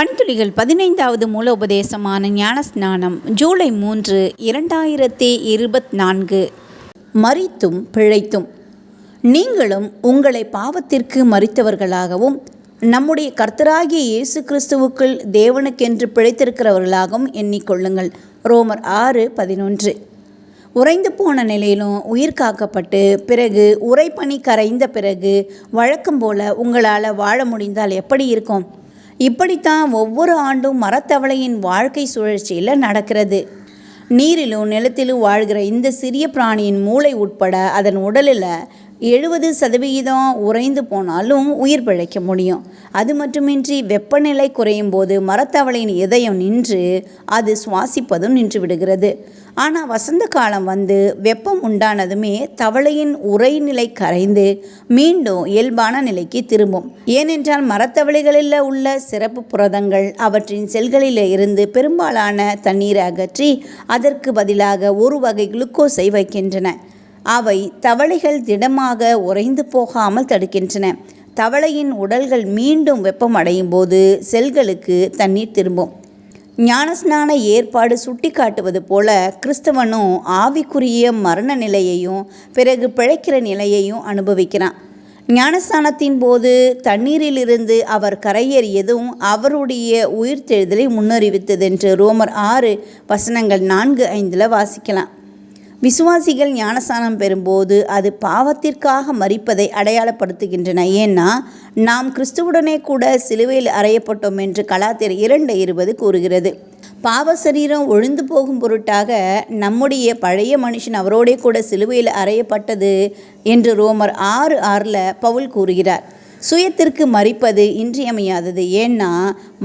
பண்துளிகள் பதினைந்தாவது மூல உபதேசமான ஞானஸ்நானம் ஜூலை மூன்று இரண்டாயிரத்தி இருபத்தி நான்கு மறித்தும் பிழைத்தும். நீங்களும் உங்களை பாவத்திற்கு மறித்தவர்களாகவும் நம்முடைய கர்த்தராகிய இயேசு கிறிஸ்துவுக்குள் தேவனுக்கென்று பிழைத்திருக்கிறவர்களாகவும் எண்ணிக்கொள்ளுங்கள் ரோமர் ஆறு பதினொன்று. உறைந்து போன நிலையிலும் உயிர் காக்கப்பட்டு பிறகு உரைப்பணி கரைந்த பிறகு வழக்கம் போல உங்களால் வாழ முடிந்தால் எப்படி இருக்கும்? இப்படித்தான் ஒவ்வொரு ஆண்டும் மரத்தவளையின் வாழ்க்கை சுழற்சியில் நடக்கிறது. நீரிலும் நிலத்திலும் வாழ்கிற இந்த சிறிய பிராணியின் மூளை உட்பட அதன் உடலில் எழுபது சதவிகிதம் உறைந்து போனாலும் உயிர் பிழைக்க முடியும். அது மட்டுமின்றி வெப்பநிலை குறையும் போது மரத்தவளையின் இதயம் நின்று அது சுவாசிப்பதும் நின்று விடுகிறது ஆனால் வசந்த காலம் வந்து வெப்பம் உண்டானதுமே தவளையின் உரைநிலை கரைந்து மீண்டும் இயல்பான நிலைக்கு திரும்பும். ஏனென்றால் மரத்தவளைகளில் உள்ள சிறப்பு புரதங்கள் அவற்றின் செல்களில் இருந்து பெரும்பாலான தண்ணீரை அகற்றி அதற்கு பதிலாக ஒரு வகை குளுக்கோஸை வைக்கின்றன. அவை தவளைகள் திடமாக உறைந்து போகாமல் தடுக்கின்றன. தவளையின் உடல்கள் மீண்டும் வெப்பமடையும் போது செல்களுக்கு தண்ணீர் திரும்பும். ஞானஸ்நான ஏற்பாடு சுட்டிக்காட்டுவது போல கிறிஸ்தவனும் ஆவிக்குரிய மரண நிலையையும் பிறகு பிழைக்கிற நிலையையும் அனுபவிக்கிறான். ஞானஸ்தானத்தின் போது தண்ணீரிலிருந்து அவர் கரையேறியதும் அவருடைய உயிர்த்தெழுதலை முன்னறிவித்ததென்று ரோமர் ஆறு வசனங்கள் நான்கு ஐந்தில் வாசிக்கலாம். விசுவாசிகள் ஞானஸ்தானம் பெறும்போது அது பாவத்திற்காக மறிப்பதை அடையாளப்படுத்துகின்றன. ஏன்னா நாம் கிறிஸ்துவுடனே கூட சிலுவையில் அறையப்பட்டோம் என்று கலாத்திர இரண்டு இருபது கூறுகிறது. பாவ சரீரம் ஒழுந்து போகும் பொருட்டாக நம்முடைய பழைய மனுஷன் அவரோடே கூட சிலுவையில் அறையப்பட்டது என்று ரோமர் ஆறு ஆறில் பவுல் கூறுகிறார். சுயத்திற்கு மறிப்பது இன்றியமையாதது. ஏன்னா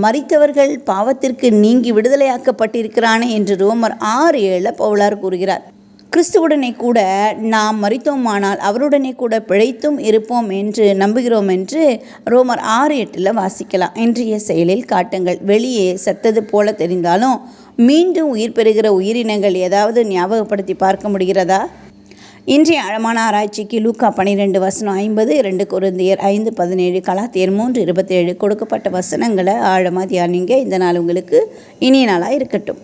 மறித்தவர்கள் பாவத்திற்கு நீங்கி விடுதலையாக்கப்பட்டிருக்கிறானே என்று ரோமர் ஆறு ஏழில் பவுலார் கூறுகிறார். கிறிஸ்துவுடனே கூட நாம் மறித்தோமானால் அவருடனே கூட பிழைத்தும் இருப்போம் என்று நம்புகிறோம் என்று ரோமர் ஆறு எட்டில் வாசிக்கலாம். இன்றைய செயலில் காட்டுங்கள். வெளியே செத்தது போல தெரிந்தாலும் மீண்டும் உயிர் பெறுகிற உயிரினங்கள் ஏதாவது ஞாபகப்படுத்தி பார்க்க முடிகிறதா? இன்றைய ஆழமான ஆராய்ச்சிக்கு லூக்கா பனிரெண்டு வசனம் ஐம்பது இரண்டு குருந்தியர் ஐந்து பதினேழு கலாத்தியர் மூன்று இருபத்தேழு கொடுக்கப்பட்ட வசனங்களை ஆழமாக தியானிங்க. இந்த நாள் உங்களுக்கு இனிய நாளாக இருக்கட்டும்.